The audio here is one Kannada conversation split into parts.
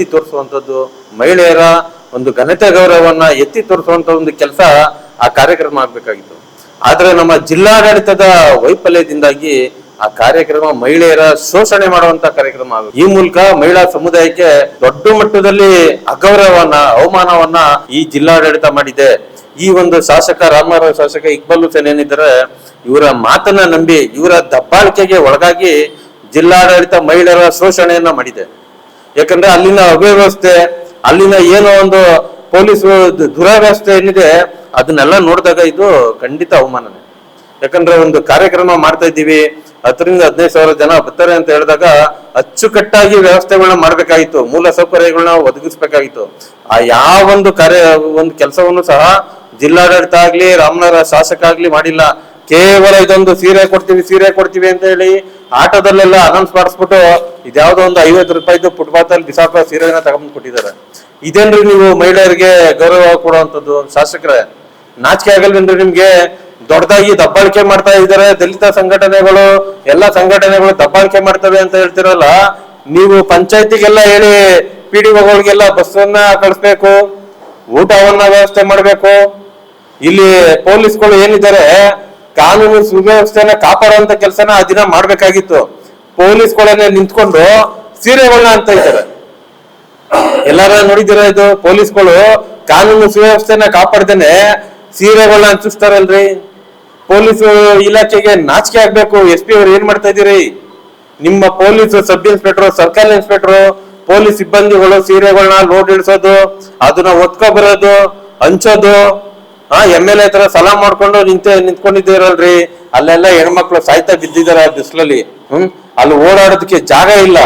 ಎತ್ತಿ ತೋರಿಸುವಂತದ್ದು ಮಹಿಳೆಯರ ಒಂದು ಘನತೆ ಗೌರವವನ್ನ ಎತ್ತಿ ತೋರಿಸುವಂತ ಒಂದು ಕೆಲಸ ಆ ಕಾರ್ಯಕ್ರಮ ಆಗ್ಬೇಕಾಗಿತ್ತು. ಆದ್ರೆ ನಮ್ಮ ಜಿಲ್ಲಾಡಳಿತದ ವೈಫಲ್ಯದಿಂದಾಗಿ ಆ ಕಾರ್ಯಕ್ರಮ ಮಹಿಳೆಯರ ಶೋಷಣೆ ಮಾಡುವಂತ ಕಾರ್ಯಕ್ರಮ ಆಗುತ್ತೆ. ಈ ಮೂಲಕ ಮಹಿಳಾ ಸಮುದಾಯಕ್ಕೆ ದೊಡ್ಡ ಮಟ್ಟದಲ್ಲಿ ಅಗೌರವವನ್ನ, ಅವಮಾನವನ್ನ ಈ ಜಿಲ್ಲಾಡಳಿತ ಮಾಡಿದೆ. ಈ ಒಂದು ಶಾಸಕ ರಾಮರಾವ್ ಶಾಸಕ ಇಕ್ಬಲ್ ಹುಸೇನ್ ಏನಿದ್ದಾರೆ, ಇವರ ಮಾತನ್ನ ನಂಬಿ, ಇವರ ದಬ್ಬಾಳಿಕೆಗೆ ಒಳಗಾಗಿ ಜಿಲ್ಲಾಡಳಿತ ಮಹಿಳೆಯರ ಶೋಷಣೆಯನ್ನ ಮಾಡಿದೆ. ಯಾಕಂದ್ರೆ ಅಲ್ಲಿನ ಅವ್ಯವಸ್ಥೆ, ಅಲ್ಲಿನ ಏನೋ ಒಂದು ಪೊಲೀಸ್ ದುರವ್ಯವಸ್ಥೆ ಏನಿದೆ, ಅದನ್ನೆಲ್ಲ ನೋಡಿದಾಗ ಇದು ಖಂಡಿತ ಅವಮಾನನೆ. ಯಾಕಂದ್ರೆ ಒಂದು ಕಾರ್ಯಕ್ರಮ ಮಾಡ್ತಾ ಇದ್ದೀವಿ, ಹತ್ತರಿಂದ ಹದಿನೈದು ಸಾವಿರ ಜನ ಬರ್ತಾರೆ ಅಂತ ಹೇಳಿದಾಗ ಅಚ್ಚುಕಟ್ಟಾಗಿ ವ್ಯವಸ್ಥೆಗಳನ್ನ ಮಾಡ್ಬೇಕಾಗಿತ್ತು, ಮೂಲ ಸೌಕರ್ಯಗಳನ್ನ ಒದಗಿಸ್ಬೇಕಾಗಿತ್ತು. ಆ ಯಾವ ಒಂದು ಕಾರ್ಯ, ಒಂದು ಕೆಲಸವನ್ನು ಸಹ ಜಿಲ್ಲಾಡಳಿತ ಆಗ್ಲಿ, ರಾಮನಗರ ಶಾಸಕ ಆಗ್ಲಿ ಮಾಡಿಲ್ಲ. ಕೇವಲ ಇದೊಂದು ಸೀರೆ ಕೊಡ್ತೀವಿ ಸೀರೆ ಕೊಡ್ತೀವಿ ಅಂತ ಹೇಳಿ ಆಟೋದಲ್ಲೆಲ್ಲ ಅನೌನ್ಸ್ ಮಾಡಿಸ್ಬಿಟ್ಟು ಇದ್ಯಾವುದೋ ಒಂದು ಐವತ್ತು ರೂಪಾಯಿದು ಫುಟ್ಪಾತ್ ಅಲ್ಲಿ ಬಿಸಾಪ ಸೀರೆನ ತಗೊಂಡ್ ಕೊಟ್ಟಿದ್ದಾರೆ. ಇದೇನ್ರಿ ನೀವು ಮಹಿಳೆಯರಿಗೆ ಗೌರವ ಕೊಡುವಂತದ್ದು ಶಾಸಕರೇ. ನಾಚಿಕೆ ಆಗಲ್ವೇನ್ರಿ ನಿಮ್ಗೆ? ದೊಡ್ಡದಾಗಿ ದಬ್ಬಾಳಿಕೆ ಮಾಡ್ತಾ ಇದ್ದಾರೆ, ದಲಿತ ಸಂಘಟನೆಗಳು, ಎಲ್ಲ ಸಂಘಟನೆಗಳು ದಬ್ಬಾಳಿಕೆ ಮಾಡ್ತವೆ ಅಂತ ಹೇಳ್ತಿರಲ್ಲ. ನೀವು ಪಂಚಾಯತಿಗೆಲ್ಲ ಹೇಳಿ, ಪಿ ಡಿ ಒಗಳಿಗೆಲ್ಲ ಬಸ್ಸನ್ನ ಕಳಿಸ್ಬೇಕು, ಊಟವನ್ನ ವ್ಯವಸ್ಥೆ ಮಾಡ್ಬೇಕು. ಇಲ್ಲಿ ಪೊಲೀಸ್ಗಳು ಏನಿದ್ದಾರೆ ಕಾನೂನು ಸುವ್ಯವಸ್ಥೆನ ಕಾಪಾಡುವಂತ ಕೆಲಸನ ಆ ದಿನ ಮಾಡ್ಬೇಕಾಗಿತ್ತು. ಪೊಲೀಸ್ಗಳನ್ನೇ ನಿಂತ್ಕೊಂಡು ಸೀರೆಗಳನ್ನ ಅಂತ ಇದ್ದಾರೆ. ಎಲ್ಲಾರ ನೋಡಿದಿರ ಇದು? ಪೊಲೀಸ್ಗಳು ಕಾನೂನು ಸುವ್ಯವಸ್ಥೆನ ಕಾಪಾಡ್ದೇನೆ ಸೀರೆಗಳನ್ನ ಹಂಚಿಸ್ತಾರಲ್ರಿ ಪೊಲೀಸ್ ಇಲಾಖೆಗೆ ನಾಚಿಕೆ ಆಗ್ಬೇಕು. ಎಸ್ ಪಿ ಅವ್ರು ಏನ್ ಮಾಡ್ತಾ ಇದೀರಿ ನಿಮ್ಮ police sub inspector, circle inspector, police ಸಿಬ್ಬಂದಿಗಳು ಸೀರೆಗಳನ್ನ ಲೋಡ್ ಇಳಿಸೋದು, ಅದನ್ನ ಒತ್ಕೊ ಬರೋದು ಹಂಚೋದು ಹಾ ಎಂ ಎಲ್ ಎ ತರ ಸಲಾಂ ಮಾಡ್ಕೊಂಡು ನಿಂತೆ ನಿಂತ್ಕೊಂಡಿದ್ದೀರಲ್ರಿ ಅಲ್ಲೆಲ್ಲ ಹೆಣ್ಮಕ್ಳು ಸಾಯ್ತಾ ಬಿದ್ದಿದಾರೆ ಆ ಬಿಸಿಲಲ್ಲಿ. ಹ್ಮ್? ಅಲ್ಲಿ ಓಡಾಡೋದಕ್ಕೆ ಜಾಗ ಇಲ್ಲ.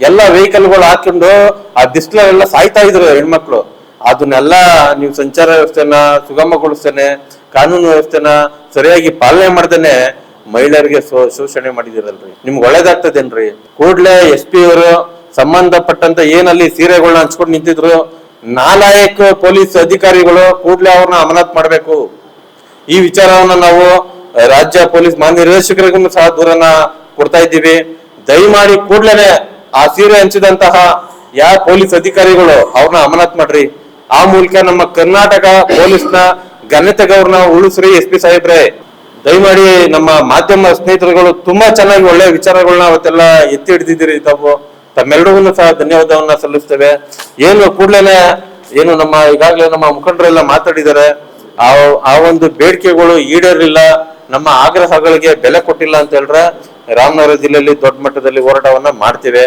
ಎಲ್ಲ ವೆಹಿಕಲ್ಗಳು ಹಾಕೊಂಡು ಆ ಬಿಸಿಲಲ್ಲೆಲ್ಲ ಸಾಯ್ತಾ ಇದ್ರು ಹೆಣ್ಮಕ್ಳು. ಅದನ್ನೆಲ್ಲ ನೀವು ಸಂಚಾರ ವ್ಯವಸ್ಥೆನ, ಸುಗಮಗೊಳಿಸ್ತೇನೆ, ಕಾನೂನು ವ್ಯವಸ್ಥೆನ ಸರಿಯಾಗಿ ಪಾಲನೆ ಮಾಡ್ದೇನೆ ಮಹಿಳೆಯರಿಗೆ ಶೋಷಣೆ ಮಾಡಿದಿರಲ್ರಿ. ನಿಮ್ಗೆ ಒಳ್ಳೇದಾಗ್ತದೇನ್ರಿ? ಕೂಡ್ಲೆ ಎಸ್ ಪಿ ಅವರು ಸಂಬಂಧಪಟ್ಟಂತ ಏನಲ್ಲಿ ಸೀರೆಗಳನ್ನ ಹಂಚ್ಕೊಂಡು ನಿಂತಿದ್ರು. ನಾಲಾಯಕ್ ಪೊಲೀಸ್ ಅಧಿಕಾರಿಗಳು ಕೂಡಲೇ ಅವ್ರನ್ನ ಅಮಾನತ್ ಮಾಡಬೇಕು. ಈ ವಿಚಾರವನ್ನ ನಾವು ರಾಜ್ಯ ಪೊಲೀಸ್ ಮಹಾನಿರ್ದೇಶಕರಿಗೂ ಸಹ ದೂರನ್ನ ಕೊಡ್ತಾ ಇದ್ದೀವಿ. ದಯಮಾಡಿ ಕೂಡಲೇ ಆ ಸೀರೆ ಹಂಚಿದಂತಹ ಯಾವ ಪೊಲೀಸ್ ಅಧಿಕಾರಿಗಳು ಅವ್ರನ್ನ ಅಮಾನತ್ ಮಾಡ್ರಿ. ಆ ಮೂಲಕ ನಮ್ಮ ಕರ್ನಾಟಕ ಪೊಲೀಸ್ನ ಘನತೆ ಗೌರವ ಉಳಿಸ್ರಿ ಎಸ್ ಪಿ ಸಾಹೇಬ್ರೆ. ದಯಮಾಡಿ ನಮ್ಮ ಮಾಧ್ಯಮ ಸ್ನೇಹಿತರುಗಳು ತುಂಬಾ ಚೆನ್ನಾಗಿ ಒಳ್ಳೆ ವಿಚಾರಗಳನ್ನ ಅವತ್ತೆಲ್ಲ ಎತ್ತಿ ಹಿಡಿದಿದ್ದೀರಿ ತಾವು. ತಮ್ಮೆಲ್ಲರಿಗೂ ಸಹ ಧನ್ಯವಾದವನ್ನ ಸಲ್ಲಿಸ್ತೇವೆ. ಏನು ಕೂಡ್ಲೇನೆ ಏನು ನಮ್ಮ ಈಗಾಗಲೇ ನಮ್ಮ ಮುಖಂಡರೆಲ್ಲ ಮಾತಾಡಿದ್ದಾರೆ ಆ ಆ ಒಂದು ಬೇಡಿಕೆಗಳು ಈಡೇರಲಿಲ್ಲ. ನಮ್ಮ ಆಗ್ರಹಗಳಿಗೆ ಬೆಲೆ ಕೊಟ್ಟಿಲ್ಲ ಅಂತ ಹೇಳಿದ್ರೆ ರಾಮನಗರ ಜಿಲ್ಲೆಯಲ್ಲಿ ದೊಡ್ಡ ಮಟ್ಟದಲ್ಲಿ ಹೋರಾಟವನ್ನ ಮಾಡ್ತೇವೆ.